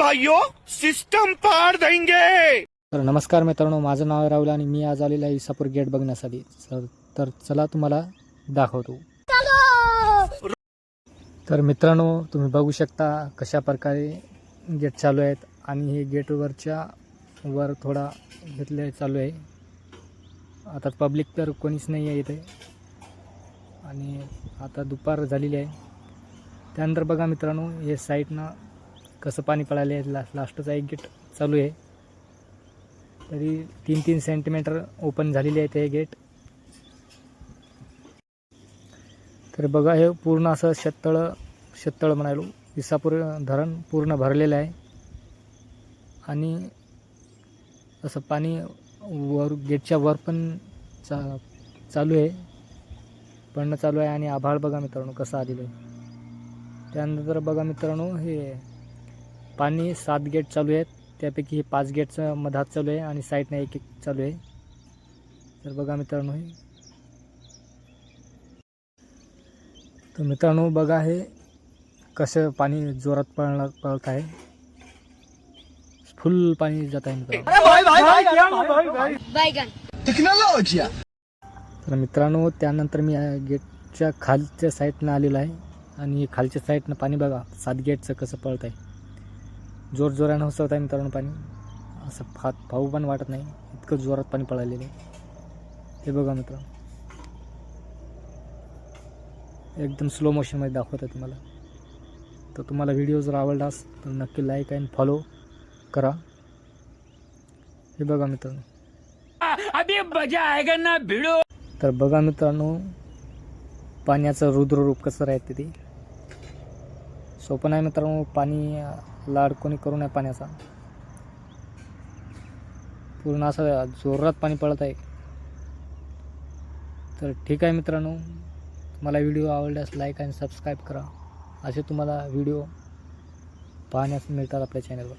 भाइयों सिस्टम पार देंगे. तर नमस्कार मित्रांनो माझं नाव आहे राहुल आणि मी आज आलेलो आहे इसापूर गेट बघण्यासाठी. सर तर चला तुम्हाला दाखवतो. तर मित्रांनो तुम्ही बघू शकता कशा प्रकारे गेट चालू आहेत आणि हे गेटवरच्या वर थोडा घेतले चालू आहे. आता पब्लिक तर कोणीच नाही आहे इथे. आणि आता दुपार झालेली आहे. त्यानंतर बघा मित्रांनो हे साईडनं कसं पाणी पडायला आहे ला लास्टचा एक गेट चालू आहे. तरी तीन तीन सेंटीमीटर ओपन झालेली आहे ते गेट तर बघा हे पूर्ण असं शेततळ शेततळ म्हणायलो. विसापूर धरण पूर्ण भरलेलं आहे. आणि असं पाणी वर गेटच्या वर पण चा चालू आहे. पडणं चालू आहे आणि आभाळ बघा मित्रांनो कसं आलेलं आहे. त्यानंतर बघा मित्रांनो हे पाणी सात गेट चालू आहेत. त्यापैकी हे पाच गेटचं मधात चालू आहे आणि साईडनं एक एक चालू आहे. तर बघा मित्रांनो हे. तर मित्रांनो बघा हे कसं पाणी जोरात पळणार पळत आहे. फुल पाणी जात आहे मित्रांनो. तर मित्रांनो त्यानंतर मी गेटच्या खालच्या साईडनं आलेलो आहे. आणि खालच्या साईडनं पाणी बघा सात गेटचं कसं पळत आहे. जोर जोरानं उसळत आहे मित्रांनो पाणी. असं फात पाहू पण वाटत नाही. इतकं जोरात पाणी पळालेलं आहे. हे बघा मित्रांनो एकदम स्लो मोशनमध्ये दाखवत आहे तुम्हाला. तर तुम्हाला व्हिडिओ जर आवडलास तर नक्की लाईक आणि फॉलो करा. हे बघा मित्रांनो. तर बघा मित्रांनो पाण्याचं रुद्ररूप कसं राहते ते. सोपं नाही मित्रांनो पाणी लाड कोणी करू नये पाण्याचा. पूर्ण असं जोरात पाणी पडत आहे. तर ठीक आहे मित्रांनो मला व्हिडिओ आवडल्यास लाईक आणि सबस्क्राईब करा. असे तुम्हाला व्हिडिओ पाहण्यास मिळतात आपल्या चॅनलवर